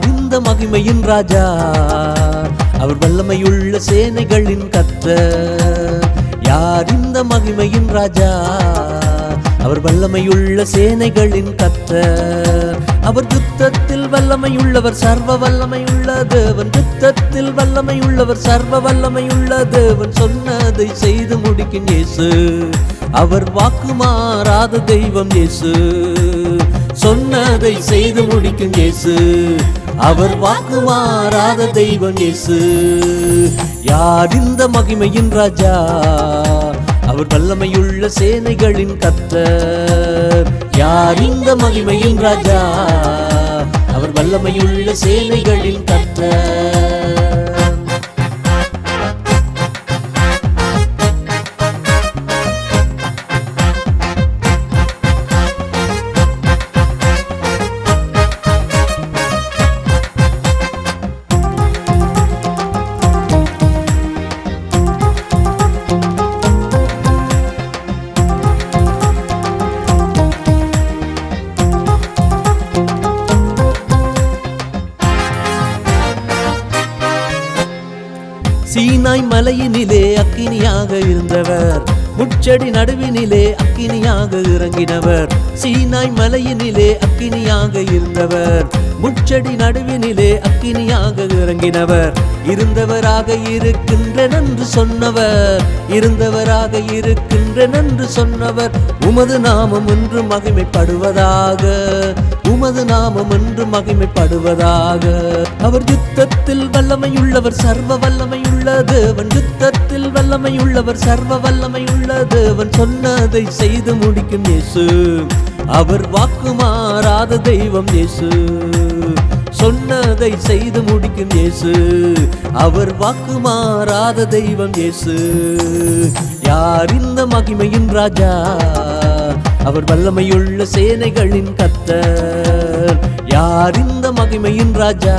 இந்த மகிமையின் ராஜா. அவர் வல்லமையுள்ள சேனைகளின் கர்த்தர். யார் இந்த மகிமையின் ராஜா? அவர் வல்லமையுள்ள சேனைகளின் கத்த அவர் யுத்தத்தில் வல்லமையுள்ளவர் சர்வ வல்லமையுள்ள தேவன். யுத்தத்தில் வல்லமையுள்ளவர் சர்வ வல்லமையுள்ள தேவன். சொன்னதை செய்து முடிக்கும் இயேசு. அவர் வாக்கு மாறாத தெய்வம் இயேசு. சொன்னதை செய்து முடிக்கும் இயேசு. அவர் வாக்கு மாறாத தெய்வம் இயேசு. யார் இந்த மகிமையின் ராஜா? அவர் வல்லமையுள்ள சேனைகளின் கர்த்தர். யார் இந்த மகிமையின் ராஜா? அவர் வல்லமையுள்ள சேனைகளின் கர்த்தர். மலையினிலே அக்கினியாக இருந்தவர். முச்சடி நடுவினிலே அக்கினியாக இறங்கினவர். சீனாய் மலையினிலே அக்கினியாக இருந்தவர். முச்சடி நடுவினிலே அக்கினியாக இறங்கினவர். இருந்தவராக இருக்கின்ற நன்று சொன்னவர். இருந்தவராக இருக்கின்ற நன்று சொன்னவர். உமது நாமம் என்று மகிமைப்படுவதாக. உமது நாமம் என்று மகிமைப்படுவதாக. அவர் யுத்தத்தில் வல்லமையுள்ளவர் சர்வ வல்லமையுள்ள தேவன். யுத்தத்தில் வல்லமையுள்ளவர் சர்வ வல்லமையுள்ள தேவன். சொன்னதை செய்து முடிக்கும் இயேசு. அவர் வாக்கு மாறாத தெய்வம் இயேசு. சொன்னதை செய்து முடிக்கும் இயேசு. அவர் வாக்கு மாறாத தெய்வம் இயேசு. யார் இந்த மகிமையின் ராஜா? அவர் வல்லமையுள்ள சேனைகளின் கத்தர் யார் இந்த மகிமையின் ராஜா?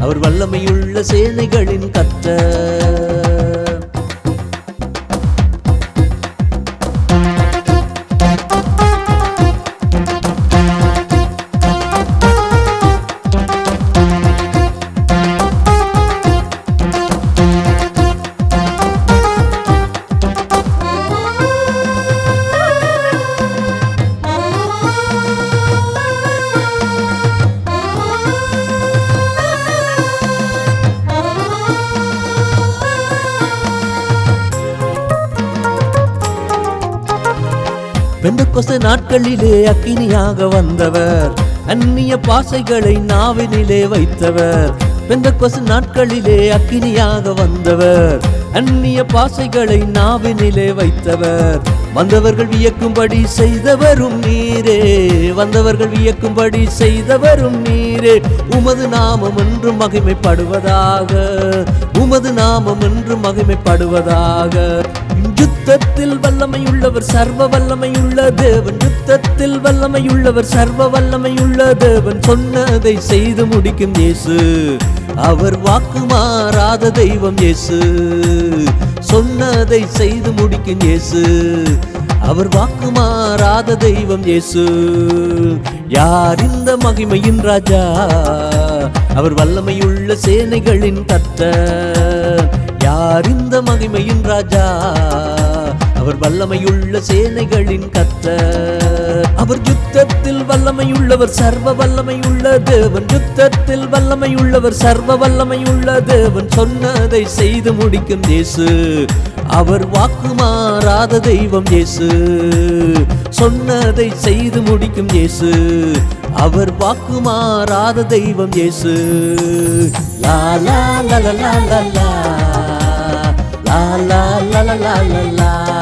அவர் வல்லமையுள்ள சேனைகளின் கர்த்தர் நாட்களிலே அக்கினியாக வந்தவர். அந்நிய பாசைகளை நாவினிலே வைத்தவர். பெந்தகொஸ்து நாட்களிலே அக்கினியாக வந்தவர். அந்நிய பாசைகளை நாவினிலே வைத்தவர். வந்தவர்கள் வியக்கும்படி செய்தவரும் நீரே. வந்தவர்கள் வியக்கும்படி செய்தவரும் நீரே. உமது நாமம் என்று மகிமைப்படுவதாக. உமது நாமம் என்று மகிமைப்படுவதாக. யுத்தத்தில் வல்லமையுள்ளவர் சர்வ வல்லமையுள்ள தேவன். யுத்தத்தில் வல்லமையுள்ளவர் சர்வ வல்லமையுள்ள தேவன். சொன்னதை செய்து முடிக்கும் இயேசு. அவர் வாக்கு மாறாத தெய்வம் இயேசு. சொன்னதை செய்து முடிக்கும் இயேசு. அவர் வாக்கு மாறாத தெய்வம் இயேசு. யார் இந்த மகிமையின் ராஜா? அவர் வல்லமையுள்ள சேனைகளின் கர்த்தர். யார் இந்த மகிமையின் ராஜா? அவர் வல்லமையுள்ள சேனைகளின் கத்த அவர் யுத்தத்தில் வல்லமையுள்ளவர் சர்வ வல்லமையுள்ள தேவன். யுத்தத்தில் வல்லமையுள்ளவர் சர்வ வல்லமையுள்ள தேவன். சொன்னதை செய்து முடிக்கும் இயேசு. அவர் வாக்கு மாறாத தெய்வம் இயேசு. சொன்னதை செய்து முடிக்கும் இயேசு. அவர் வாக்கு மாறாத தெய்வம் இயேசு. லா லா லா. லா லா லா லா லா லா லா.